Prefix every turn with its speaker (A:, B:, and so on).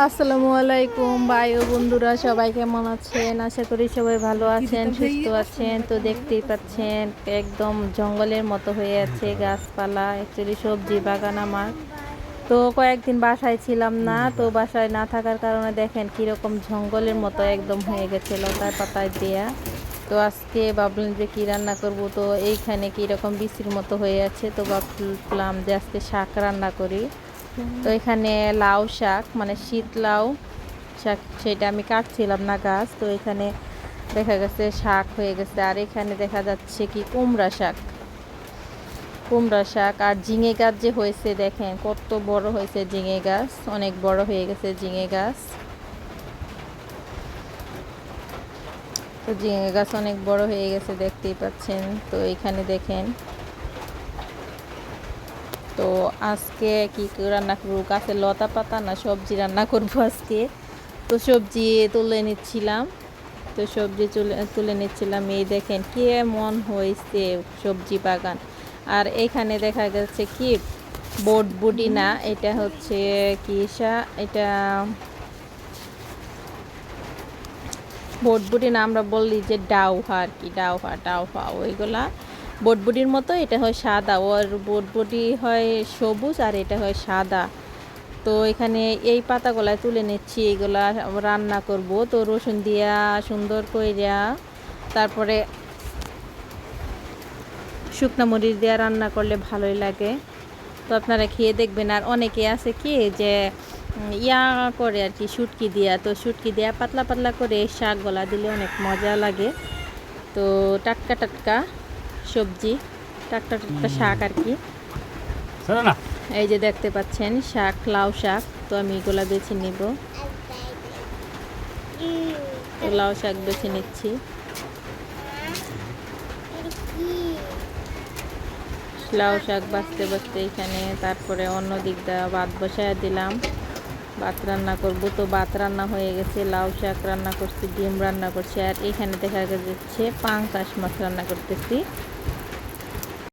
A: আসসালামু আলাইকুম ভাই ও বন্ধুরা সবাই কেমন আছেন? আশা করি সবাই ভালো আছেন সুস্থ আছেন তো দেখতেই পাচ্ছেন একদম জঙ্গলের মতো হয়ে আছে গাছপালা অ্যাকচুয়ালি সবজি বাগান আমার। তো কয়েকদিন বাসায় ছিলাম না তো বাসায় না থাকার কারণে দেখেন কীরকম জঙ্গলের মতো একদম হয়ে গেছে লতায় পাতায় দেয়া। তো আজকে ভাবলাম যে কী রান্না করব তো এইখানে কীরকম বিচির মতো হয়ে আছে তো ভাবলাম যে আজকে শাক রান্না করি। তো এখানে লাউ শাক মানে শীত লাউ শাক সেটা আমি কাটছিলাম না গাছ, তো এখানে দেখা গেছে শাক হয়ে গেছে। আর এখানে দেখা যাচ্ছে কি কুমড়া শাক। কুমড়া শাক আর ঝিঙে গাছ যে হয়েছে দেখেন, কত বড় হয়েছে ঝিঙে গাছ, অনেক বড় হয়ে গেছে ঝিঙে গাছ। তো ঝিঙে গাছ অনেক বড় হয়ে গেছে, দেখতেই পাচ্ছেন। তো এখানে দেখেন তো আজকে কি রান্না করব? গাছের লতা পাতা না সবজি রান্না করব আজকে। তো সবজি তুলে নিচ্ছিলাম। তো সবজি তুলে তুলে নিচ্ছিলাম। এই দেখেন কে মন হয়েছে সবজি বাগান। আর এখানে দেখা যাচ্ছে কি বটবুডি না, এটা হচ্ছে কিসা এটা বটবুটি না, আমরা বললি যে ডাউহা আর কি, ডাউহা ডাউহা, ওইগুলা। বটবুটির মতো, এটা হয় সাদা। ওর বটবুটি হয় সবুজ আর এটা হয় সাদা। তো এখানে এই পাতাগুলা তুলে নিচ্ছি, এগুলা রান্না করব। তো রসুন দিয়া সুন্দর কইরা, তারপরে শুকনা মরিচ দিয়া রান্না করলে ভালোই লাগে। তো আপনারা খেয়ে দেখবেন, আর অনেকে আছে কি যে ইয়া করে আর কি, শুটকি দিয়া। তো শুটকি দিয়া পাতলা পাতলা করে শাক গলা দিলে অনেক মজা লাগে। তো টাটকা টাটকা। সবজি টাটকা টাটকা শাক আর কি। এই যে দেখতে পাচ্ছেন শাক লাউ শাক তো আমি এগুলা বেছে নিব। লাউ শাক বেছে নিচ্ছি। লাউ শাক বাঁচতে বাঁচতে এখানে তারপরে অন্য দিক দিয়ে ভাত বসায় দিলাম। ভাত রান্না করব। তো ভাত রান্না হয়ে গেছে, লাউ শাক রান্না করছি, ডিম রান্না করছি, আর এখানে দেখা যাচ্ছে পাঙ্কাশ মাছ রান্না করতেছি।